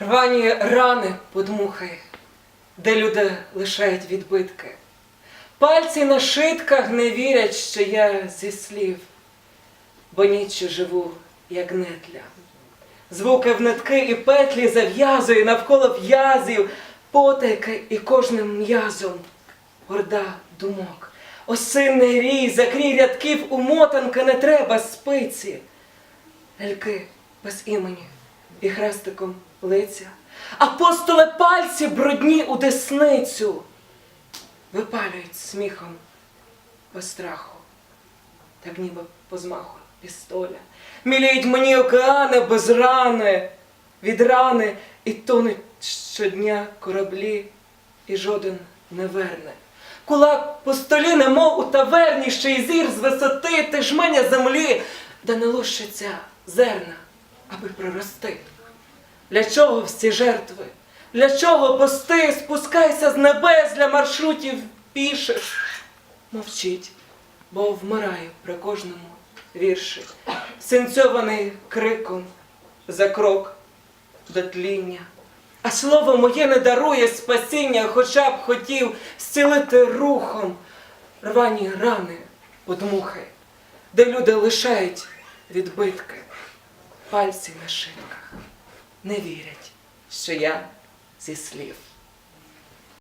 Рвані рани подмухи, де люди лишають відбитки. Пальці на шитках не вірять, що я зі слів, бо ніччю живу, як нетля. Звуки в нитки і петлі зав'язую навколо в'язів, потайки і кожним м'язом горда думок. Осинний рій, закрій рядків у мотанки не треба спиці. Ляльки без імені і хрестиком лиця, апостоле пальці брудні у десницю випалюють сміхом без страху, так ніби по змаху пістоля. Міліють мені океани без рани, від рани і тонуть щодня кораблі, і жоден не верне. Кулак по столі, немов у таверні, ще й зір з висоти, ти жменя землі, де не лущиться зерна, аби прорости. Для чого всі жертви? Для чого пости? Спускайся з небес для маршрутів піших. Мовчить, бо вмираю при кожному вірші, синцьований криком за крок до тління. А слово моє не дарує спасіння, хоча б хотів зцілити рухом рвані рани подмухи, де люди лишають відбитки, пальці на шинках, не вірять, що я зі слів.